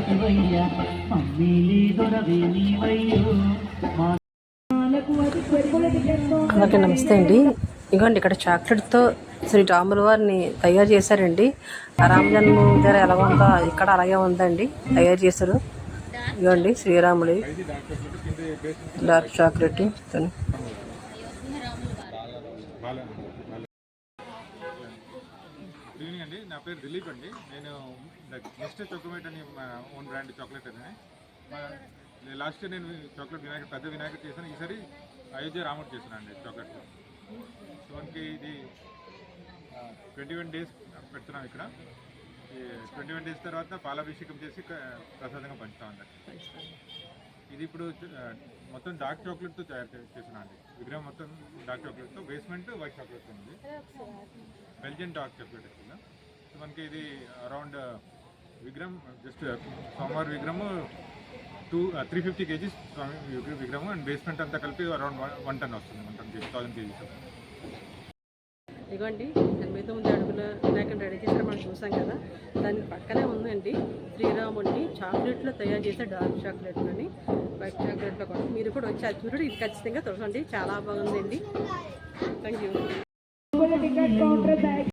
దాటివయ్యా మమ్మీలి దొరవే నీవయ్యో. మా నమస్తే అండి. ఇదిగోండి ఇక్కడ చాక్లెట్తో శ్రీ రాముల వారిని తయారు చేశారండి. ఆ రామజన్మ దగ్గర ఎలా ఉందో ఇక్కడ అలాగే ఉందండి. తయారు చేశారు. ఇదిగోండి శ్రీరాముడి డార్క్ చాక్లెట్ తను. గుడ్ ఈవినింగ్ అండి నా పేరు దిలీప్ అండి. నేను నెక్స్ట్ చాక్లెట్ అని మా ఓన్ బ్రాండ్ చాక్లెట్ అని లాస్ట్ ఇయర్ నేను చాక్లెట్ వినాయక పెద్ద వినాయకుడు చేశాను. ఈసారి అయోధ్య రాముడు చేశాను అండి చాక్లెట్. సో మనకి ఇది ట్వంటీ వన్ డేస్ పెడుతున్నాం ఇక్కడ. ట్వంటీ వన్ డేస్ తర్వాత పాలాభిషేకం చేసి ప్రసాదంగా పంచుతాం అండి ఇది ఇప్పుడు మొత్తం డార్క్ చాక్లెట్తో తయారు చేసిన అండి. విగ్రహం మొత్తం డార్క్ చాక్లెట్తో బేస్మెంట్ వైట్ చాక్లెట్ ఉంది. బెల్జియన్ డార్క్ చాక్లెట్ యాక్చువల్గా. సో మనకి ఇది అరౌండ్ విగ్రహం జస్ట్ సోమవారి విగ్రహము టూ త్రీ ఫిఫ్టీ కేజీస్ స్వామి విగ్రహం అండ్ బేస్మెంట్ అంతా కలిపి అరౌండ్ వన్ టన్ వస్తుంది one ton kg thousand kgs ఇదిగోండి మీద తొమ్మిది అడుగులు వినాయకుని రెడీ చేసిన మనం చూసాం కదా. దాని పక్కనే ఉందండి శ్రీరాముడిని చాక్లెట్లో తయారు చేసే డార్క్ చాక్లెట్ అని వైట్ చాక్లెట్లో కూడా మీరు కూడా వచ్చి అది చూడండి. ఇది ఖచ్చితంగా చూడండి. చాలా బాగుందండి. Thank you